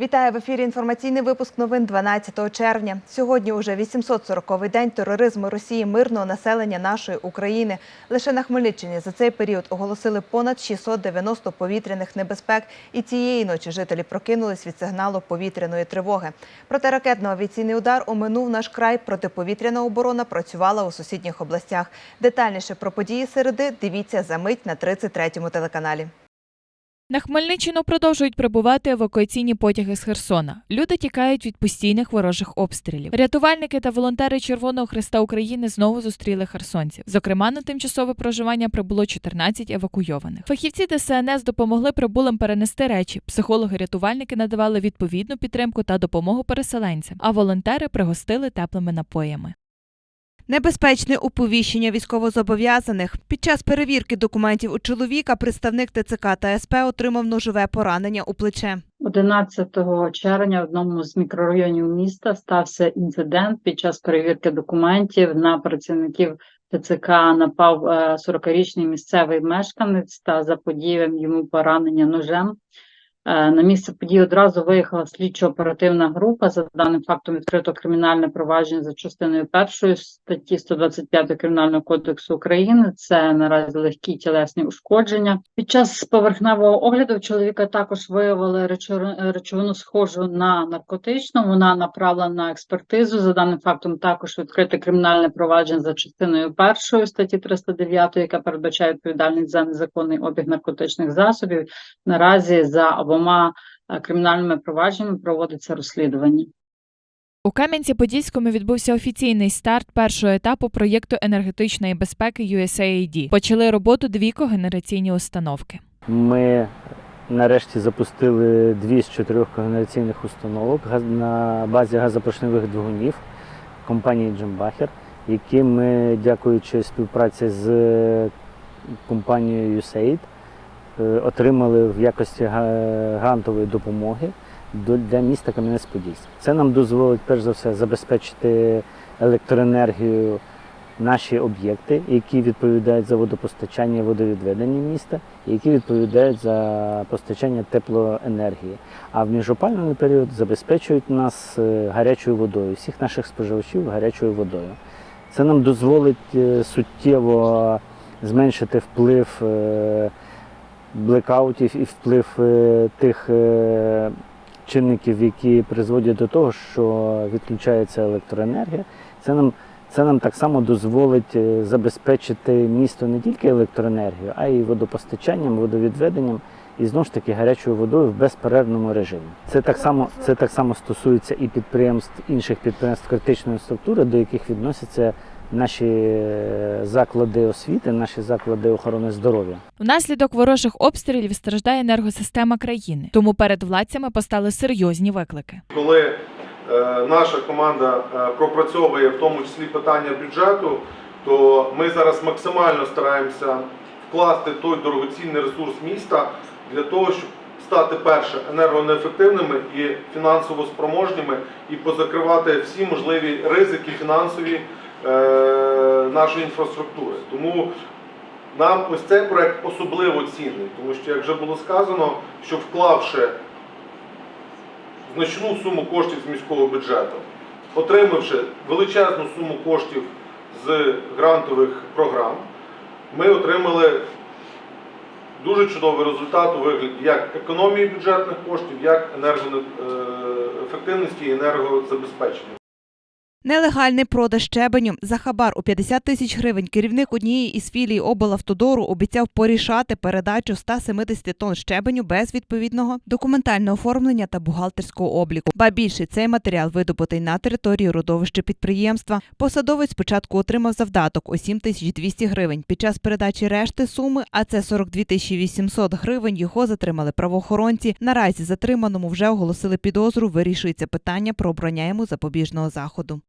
Вітаю в ефірі. Інформаційний випуск новин 12 червня. Сьогодні уже 840-й день тероризму Росії мирного населення нашої України. Лише на Хмельниччині за цей період оголосили понад 690 повітряних небезпек. І цієї ночі жителі прокинулись від сигналу повітряної тривоги. Протиракетно-авіаційний удар оминув наш край. Протиповітряна оборона працювала у сусідніх областях. Детальніше про події середи дивіться за мить на 33-му телеканалі. На Хмельниччину продовжують прибувати евакуаційні потяги з Херсона. Люди тікають від постійних ворожих обстрілів. Рятувальники та волонтери Червоного Христа України знову зустріли херсонців. Зокрема, на тимчасове проживання прибуло 14 евакуйованих. Фахівці ДСНС допомогли прибулим перенести речі. Психологи-рятувальники надавали відповідну підтримку та допомогу переселенцям, а волонтери пригостили теплими напоями. Небезпечне уповіщення військовозобов'язаних. Під час перевірки документів у чоловіка представник ТЦК та СП отримав ножове поранення у плече. 11 червня в одному з мікрорайонів міста стався інцидент. Під час перевірки документів на працівників ТЦК напав е, 40-річний місцевий мешканець та заподіяв йому поранення ножем. Е, На місце події одразу виїхала слідчо-оперативна група. За даним фактом відкрито кримінальне провадження за частиною першої статті 125 Кримінального кодексу України. Це наразі легкі тілесні ушкодження. Під час поверхневого огляду чоловіка також виявили речовину, схожу на наркотичну. Вона направлена на експертизу. За даним фактом також відкрите кримінальне провадження за частиною першої статті 309, яка передбачає відповідальність за незаконний обіг наркотичних засобів. Наразі за обома е, кримінальними провадженнями проводиться розслідування. У Кам'янці-Подільському відбувся офіційний старт першого етапу проєкту енергетичної безпеки USAID. Почали роботу дві когенераційні установки. Ми нарешті запустили дві з чотирьох когенераційних установок на базі газопоршневих двигунів компанії Джембахер, які ми, дякуючи співпраці з компанією USAID, е, отримали в якості грантової допомоги до- для міста Кам'янець-Подільськ. Це нам дозволить перш за все забезпечити електроенергію наші об'єкти, які відповідають за водопостачання водовідведення міста, які відповідають за постачання теплоенергії. А в міжопальний період забезпечують нас е, гарячою водою, всіх наших споживачів гарячою водою. Це нам дозволить е, суттєво зменшити вплив е, блекаутів і вплив е, тих е, чинників, які призводять до того, що відключається електроенергія. Це нам це нам так само дозволить е, забезпечити місто не тільки електроенергією, а й водопостачанням, водовідведенням і знову ж таки гарячою водою в безперервному режимі. Це так само, це так само стосується і підприємств інших підприємств критичної структури, до яких відносяться наші е, заклади освіти, наші заклади охорони здоров'я. Внаслідок ворожих обстрілів страждає енергосистема країни. Тому перед владцями постали серйозні виклики. коли е, наша команда е, пропрацьовує в тому числі питання бюджету, то ми зараз максимально стараємося вкласти той дорогоцінний ресурс міста для того, щоб стати перше енергонеефективними і фінансово спроможніми, і позакривати всі можливі ризики фінансові нашої інфраструктури. Тому нам ось цей проект особливо цінний, тому що, як вже було сказано, що вклавши значну суму коштів з міського бюджету, отримавши величезну суму коштів з грантових програм, ми отримали дуже чудовий результат у вигляді як економії бюджетних коштів, як енергоефективності і енергозабезпечення. Нелегальний продаж щебеню за хабар у 50 тисяч гривень керівник однієї із філій облавтодору обіцяв порішати передачу 170 тонн щебеню без відповідного документального оформлення та бухгалтерського обліку. Ба більше цей матеріал видобутий на території родовища підприємства. Посадовець спочатку отримав завдаток у 7200 гривень. Під час передачі решти суми, а це 42 тисячі 800 гривень, його затримали правоохоронці. Наразі затриманому вже оголосили підозру. Вирішується питання про обрання йому запобіжного заходу.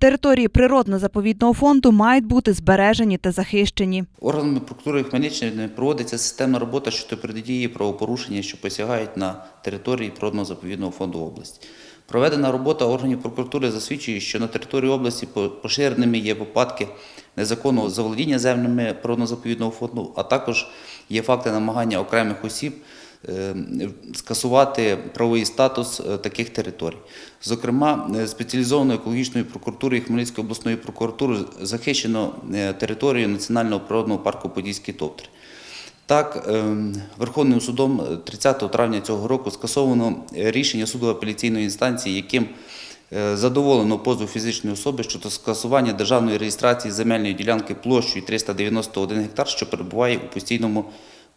Території природно-заповідного фонду мають бути збережені та захищені. Органами прокуратури Хмельниччини проводиться системна робота щодо протидії правопорушення, що посягають на території природно-заповідного фонду області. Проведена робота органів прокуратури засвідчує, що на території області по- поширеними є випадки незаконного заволодіння землями природно-заповідного фонду, а також є факти намагання окремих осіб скасувати правовий статус е, таких територій. Зокрема, е, спеціалізованою екологічною прокуратурою Хмельницької обласної прокуратури захищено е, територію Національного природного парку Подільський Товтри. Так, Верховним судом е, 30 травня цього року скасовано е, рішення суду апеляційної інстанції, яким е, задоволено позов фізичної особи щодо скасування державної реєстрації земельної ділянки площею 391 гектар, що перебуває у постійному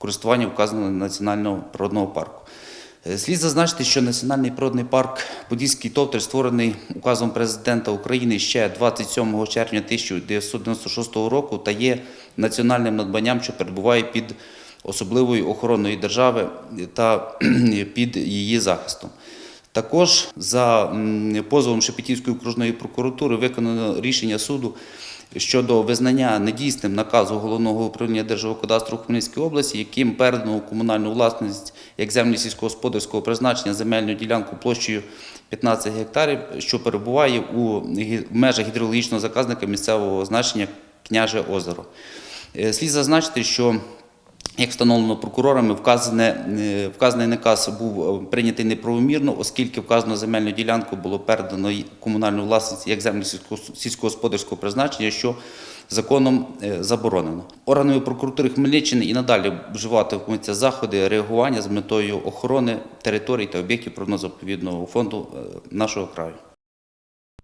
користуванні вказаного національного природного парку. Е, Слід зазначити, що Національний природний парк Подільський Товтер створений указом президента України ще 27 червня 1996 року та є національним надбанням, що перебуває під особливою охороною держави та під її захистом. Також за позовом Шепетівської окружної прокуратури виконано рішення суду щодо визнання недійсним наказу головного управління Держгеокадастру у Хмельницькій області, яким передано у комунальну власність як землі сільськогосподарського призначення земельну ділянку площею 15 гектарів, що перебуває у межах гідрологічного заказника місцевого значення Княже озеро. Е, Слід зазначити, що як встановлено прокурорами, вказане, е, вказаний наказ був е, прийнятий неправомірно, оскільки вказану земельну ділянку було передано комунальну власність як землю сільськогосподарського призначення, що законом е, заборонено. Органами прокуратури Хмельниччини і надалі вживатимуться заходи реагування з метою охорони територій та об'єктів природно-заповідного фонду е, нашого краю.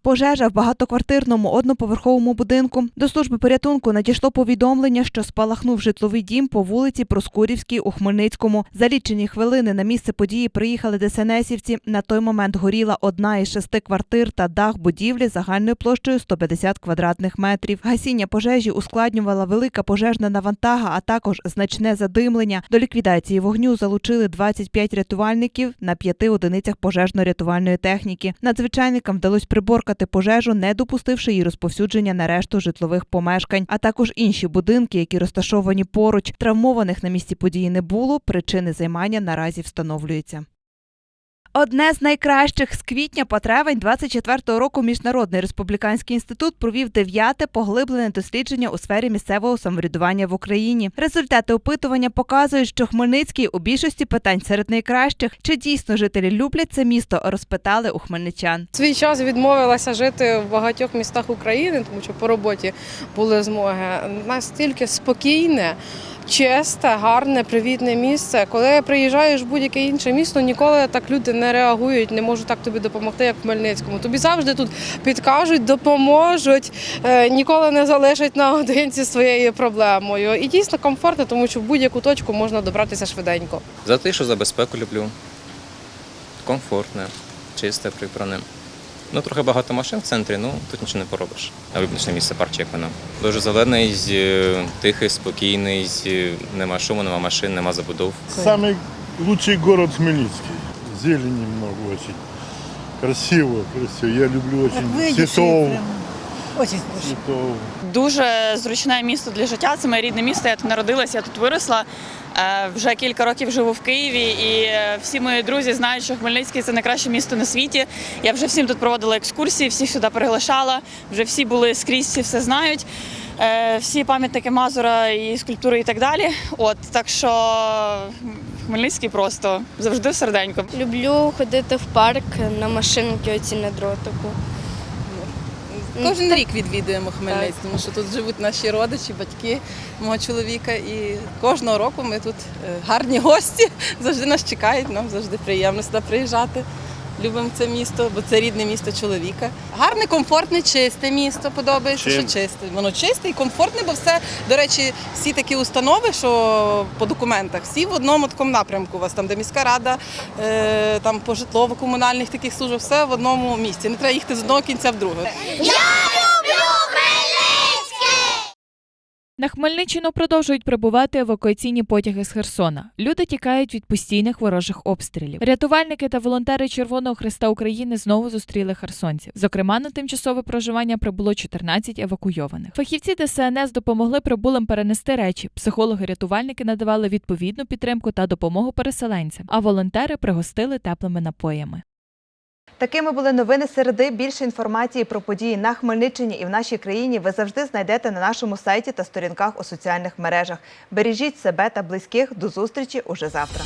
Пожежа в багатоквартирному одноповерховому будинку. До служби порятунку надійшло повідомлення, що спалахнув житловий дім по вулиці Проскурівській у Хмельницькому. За лічені хвилини на місце події приїхали ДСНСівці. На той момент горіла одна із шести квартир та дах будівлі загальною площею 150 квадратних метрів. Гасіння пожежі ускладнювала велика пожежна навантага, а також значне задимлення. До ліквідації вогню залучили 25 рятувальників на п'яти одиницях пожежно-рятувальної техніки. Надзвичайникам вдалося приборкати пожежу, не допустивши її розповсюдження на решту житлових помешкань, а також інші будинки, які розташовані поруч. Травмованих на місці події не було. Причини займання наразі встановлюються. Одне з найкращих з квітня по травень 24-го року Міжнародний республіканський інститут провів дев'яте поглиблене дослідження у сфері місцевого самоврядування в Україні. Результати опитування показують, що Хмельницький у більшості питань серед найкращих. Чи дійсно жителі люблять це місто? Розпитали у хмельничан. Свій час відмовилася жити в багатьох містах України, тому що по роботі були змоги. Настільки спокійне, чисте, гарне, привітне місце. Коли приїжджаєш в будь-яке інше місто, ніколи так люди не реагують, не можуть так тобі допомогти, як в Хмельницькому. Тобі завжди тут підкажуть, допоможуть, е, ніколи не залишать наодинці своєю проблемою. І дійсно комфортно, тому що в будь-яку точку можна добратися швиденько. За тишу, за безпеку люблю. Комфортне, чисте, прибране. Ну, трохи багато машин в центрі, ну тут нічого не поробиш. А вибачне місце парк як воно. Дуже зелений, е, тихий, спокійний, е, нема шуму, нема машин, нема забудов. Лучший город Хмельницкий. Зелени много очень. Красиво, красиво. Я люблю очень цветов. Очень цветов. Дуже зручне місто для життя. Це моє рідне місто. Я тут народилася, я тут виросла. Е, Вже кілька років живу в Києві, і е, всі мої друзі знають, що Хмельницький це найкраще місто на світі. Я вже всім тут проводила екскурсії, всіх сюди приглашала. Вже всі були скрізь, всі все знають. Е, Всі пам'ятники Мазура і скульптури і так далі. От так що Хмельницький просто завжди серденько. Люблю ходити в парк на машинки оці на дротику. Кожен рік відвідуємо Хмельницький, тому що тут живуть наші родичі, батьки мого чоловіка. І кожного року ми тут е, гарні гості, завжди нас чекають, нам завжди приємно сюди приїжджати. Любимо це місто, бо це рідне місто чоловіка. Гарне, комфортне, чисте місто. Подобається, Чим? що чисте. Воно чисте і комфортне, бо все, до речі, всі такі установи, що по документах, всі в одному такому напрямку. У вас там, де міська рада, е, там по житлово-комунальних таких службах, все в одному місці. Не треба їхати з одного кінця в друге. На Хмельниччину продовжують прибувати евакуаційні потяги з Херсона. Люди тікають від постійних ворожих обстрілів. Рятувальники та волонтери Червоного Христа України знову зустріли херсонців. Зокрема, на тимчасове проживання прибуло 14 евакуйованих. Фахівці ДСНС допомогли прибулим перенести речі. Психологи-рятувальники надавали відповідну підтримку та допомогу переселенцям, а волонтери пригостили теплими напоями. Такими були новини середи. Більше інформації про події на Хмельниччині і в нашій країні ви завжди знайдете на нашому сайті та сторінках у соціальних мережах. Бережіть себе та близьких. До зустрічі уже завтра.